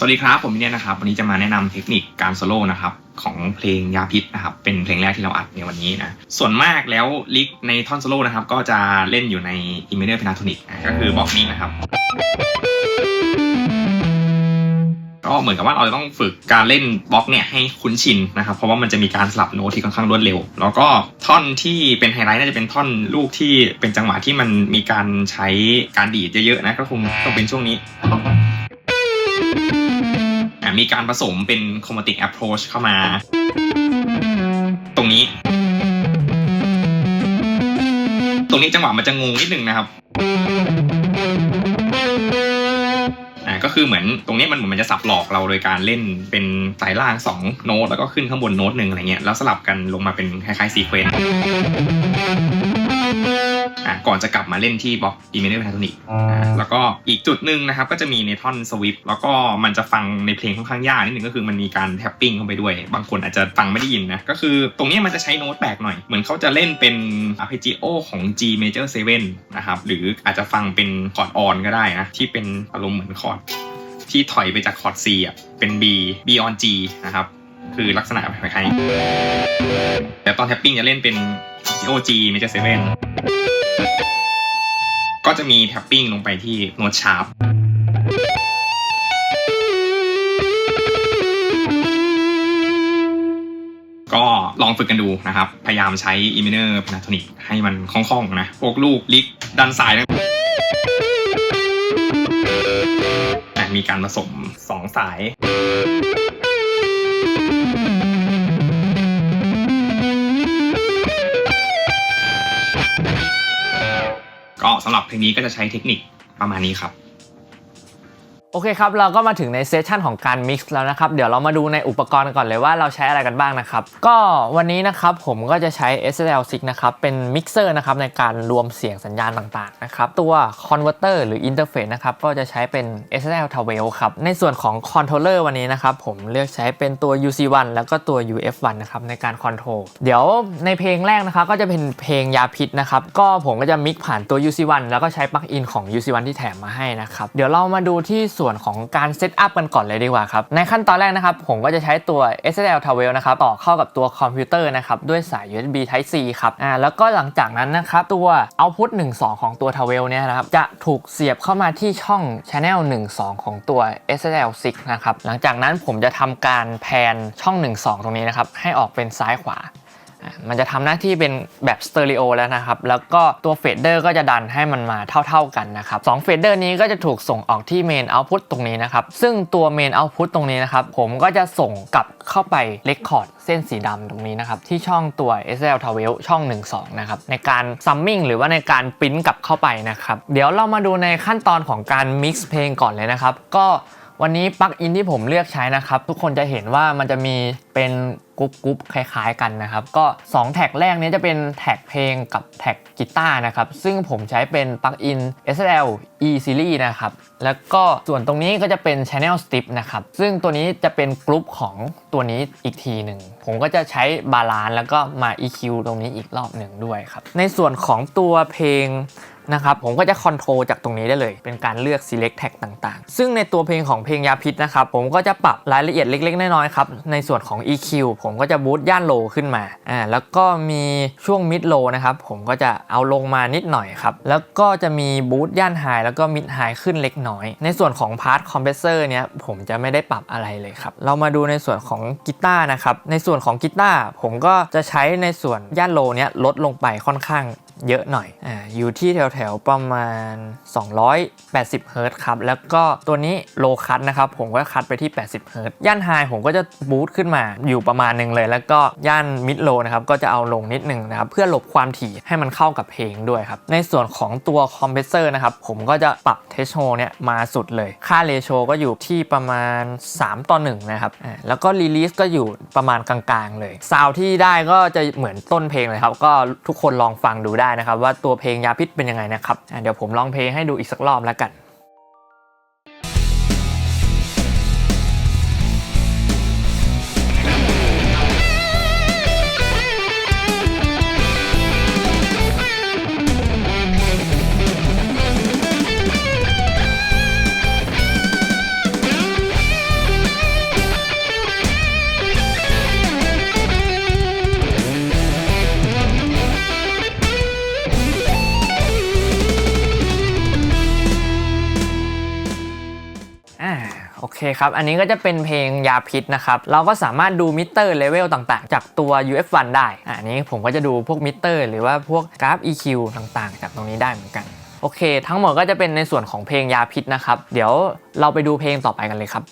สวัสดีครับ ผมมินเนี่ยนะครับ วันนี้จะมาแนะนำเทคนิคการโซโล่นะครับของเพลงยาพิษนะครับ เป็นเพลงแรกที่เราอัดในวันนี้นะ ส่วนมากแล้วลิกในท่อนโซโล่นะครับ ก็จะเล่นอยู่ใน i m i n e r Pentatonic นะก็คือบล็อกนี้นะครับ ก็เหมือนกับว่าเราจะต้องฝึกการเล่นบล็อกเนี่ยให้คุ้นชินนะครับ เพราะว่ามันจะมีการสลับโน้ตที่ค่อนข้างรวดเร็ว แล้วก็ท่อนที่เป็นไฮไลท์น่าจะเป็นท่อนลูกที่เป็นจังหวะที่มันมีการใช้การดีดเยอะๆนะก็คงต้องเป็นช่วงนี้ มีการผสมเป็น chromatic approach เข้ามา ตรงนี้ ตรงนี้จังหวะมันจะงงนิดนึงนะครับอ่าก็คือเหมือนตรงนี้มันเหมือนมันจะสับหลอกเราโดยการเล่นเป็นสายล่าง 2 โน้ตแล้วก็ขึ้นข้างบนโน้ตหนึ่งอะไรเงี้ยแล้วสลับกันลงมาเป็นคล้ายๆซีเควนต์ อ่าก่อนจะกลับมาเล่นที่บล็อกอีเมเนอร์แพนโทนิกแล้วก็อีกจุดหนึ่งนะครับก็จะมีในท่อนสวิปแล้วก็มันจะฟังในเพลงค่อนข้างยากนิดนึงก็คือมันมีการแท็ปปิ้งเข้าไปด้วย บางคนอาจจะฟังไม่ได้ยินนะก็คือตรงนี้มันจะใช้โน้ตแปลกหน่อย เหมือนเขาจะเล่นเป็น arpeggio ของ G major 7นะครับหรืออาจจะฟังเป็นคอร์ดออนก็ได้นะที่เป็นอารมณ์เหมือนคอร์ดที่ถอยไปจากคอร์ด C อะเป็น B B on G นะครับคือลักษณะคล้ายๆแต่ตอนแท็ปปิ้งจะเล่นเป็น O G major 7 ก็จะมีแท็ปปิ้งลงไปที่โน้ตชาร์ปก็ลองฝึกกันดูนะครับ พยายามใช้ e m i n e r pentatonic ให้มันคล่องๆนะพวกลูกลิกดันสายนะอ่มีการผสมสองสาย ก็สำหรับเพลงนี้ก็จะใช้เทคนิคประมาณนี้ครับ โอเคครับ เราก็มาถึงในเซสชันของการมิกซ์แล้วนะครับ เดี๋ยวเรามาดูในอุปกรณ์ก่อนเลยว่าเราใช้อะไรกันบ้างนะครับ ก็วันนี้นะครับผมก็จะใช้ SLC นะครับ เป็นมิกเซอร์นะครับในการรวมเสียงสัญญาณต่างๆนะครับ ตัวคอนเวอร์เตอร์หรืออินเทอร์เฟซนะครับ ก็จะใช้เป็น SL t a w e l ครับ ในส่วนของคอนโทรลเลอร์วันนี้นะครับ ผมเลือกใช้เป็นตัว UC1 แล้วก็ตัว UF1 นะครับในการคอนโทรลเดี๋ยวในเพลงแรกนะครับก็จะเป็นเพลงยาพิษนะครับก็ผมก็จะมิกผ่านตัว UC1 แล้วก็ใช้ปลั๊กอินของ UC1 ที่แถมมาให้นะครับเดี๋ยวเรามาดูที่ส่วนของการเซตอัพกันก่อนเลยดีกว่าครับ ในขั้นตอนแรกนะครับ ผมก็จะใช้ตัว SSL t a w e l นะครับ ต่อเข้ากับตัวคอมพิวเตอร์นะครับ ด้วยสาย USB Type C ครับ อ่า แล้วก็หลังจากนั้นนะครับ ตัว Output 1.2 ของตัว t a w e l เนี่ยนะครับ จะถูกเสียบเข้ามาที่ช่อง Channel 1.2 ของตัว SSL 6นะครับ หลังจากนั้นผมจะทำการแพนช่อง 1.2 ตรงนี้นะครับ ให้ออกเป็นซ้ายขวา มันจะทำหน้าที่เป็นแบบสเตอริโอแล้วนะครับ แล้วก็ตัวเฟดเดอร์ก็จะดันให้มันมาเท่า ๆกันนะครับสองเฟดเดอร์นี้ก็จะถูกส่งออกที่เมนเอาพุตตรงนี้นะครับ ซึ่งตัวเมนเอาพุตตรงนี้นะครับ ผมก็จะส่งกลับเข้าไปเลคคอร์ดเส้นสีดำตรงนี้นะครับ ที่ช่องตัว SL t a w e l ช่อง 12 นะครับ ในการซัมมิ่งหรือว่าในการปริ้นกลับเข้าไปนะครับ เดี๋ยวเรามาดูในขั้นตอนของการมิกซ์เพลงก่อนเลยนะครับ ก็วันนี้ปลั๊กอินที่ผมเลือกใช้นะครับ ทุกคนจะเห็นว่ามันจะมีเป็น กรุ๊ปกรุ๊ปคล้ายๆกันนะครับ ก็ 2 แท็กแรกนี้จะเป็นแท็กเพลงกับแท็กกีตาร์นะครับ ซึ่งผมใช้เป็นปลั๊กอิน SL E Series นะครับ แล้วก็ส่วนตรงนี้ก็จะเป็น Channel Strip นะครับ ซึ่งตัวนี้จะเป็นกรุ๊ปของตัวนี้อีกทีหนึ่ง ผมก็จะใช้บาลานซ์แล้วก็มา EQ ตรงนี้อีกรอบหนึ่งด้วยครับ ในส่วนของตัวเพลงนะครับผมก็จะคอนโทรลจากตรงนี้ได้เลย เป็นการเลือก select tag ต่างๆ ซึ่งในตัวเพลงของเพลงยาพิษนะครับ ผมก็จะปรับรายละเอียดเล็กๆ น้อยๆ ครับ ในส่วนของ EQ ผมมก็จะบูตย่านโลขึ้นมาอ่าแล้วก็มีช่วง mid low นะครับผมก็จะเอาลงมานิดหน่อยครับแล้วก็จะมีบูตย่าน high แล้วก็ mid high ขึ้นเล็กน้อย ในส่วนของ part compressor เนี้ยผมจะไม่ได้ปรับอะไรเลยครับเรามาดูในส่วนของกีตาร์นะครับในส่วนของกีตาร์ผมก็จะใช้ในส่วนย่านโลเนี้ยลดลงไปค่อนข้างเยอะหน่อยอ่าอยู่ที่แถวๆประมาณ 280 เฮิรตครับ แล้วก็ตัวนี้โลคัตนะครับ ผมก็คัดไปที่ 80 เฮิรตย่านไฮผมก็จะบูตขึ้นมาอยู่ประมาณหนึ่งเลย แล้วก็ย่านมิดโลนะครับก็จะเอาลงนิดหนึ่งนะครับเพื่อหลบความถี่ให้มันเข้ากับเพลงด้วยครับในส่วนของตัวคอมเพรสเซอร์นะครับผมก็จะปรับเทชโ o เนี่ยมาสุดเลย ค่าเรโชก็อยู่ที่ประมาณ 3 ต่อ1นะครับแล้วก็รีลิสก็อยู่ประมาณกลางๆเลยซาวที่ได้ก็จะเหมือนต้นเพลงเลยครับก็ทุกคนลองฟังดูได้นะครับว่าตัวเพลงยาพิษเป็นยังไงนะครับเดี๋ยวผมลองเพลงให้ดูอีกสักรอบแล้วกัน「 เคครับ อันนี้ก็จะเป็นเพลงยาพิษนะครับ เราก็สามารถดูมิเตอร์เลเวลต่างๆ จากตัว UF1 ได้อะอันนี้ผมก็จะดูพวกมิเตอร์ หรือว่าพวกกราฟ EQ ต่างๆ จากตรงนี้ได้เหมือนกัน โอเค ทั้งหมดก็จะเป็นในส่วนของเพลงยาพิษนะครับ เดี๋ยวเราไปดูเพลงต่อไปกันเลยครับ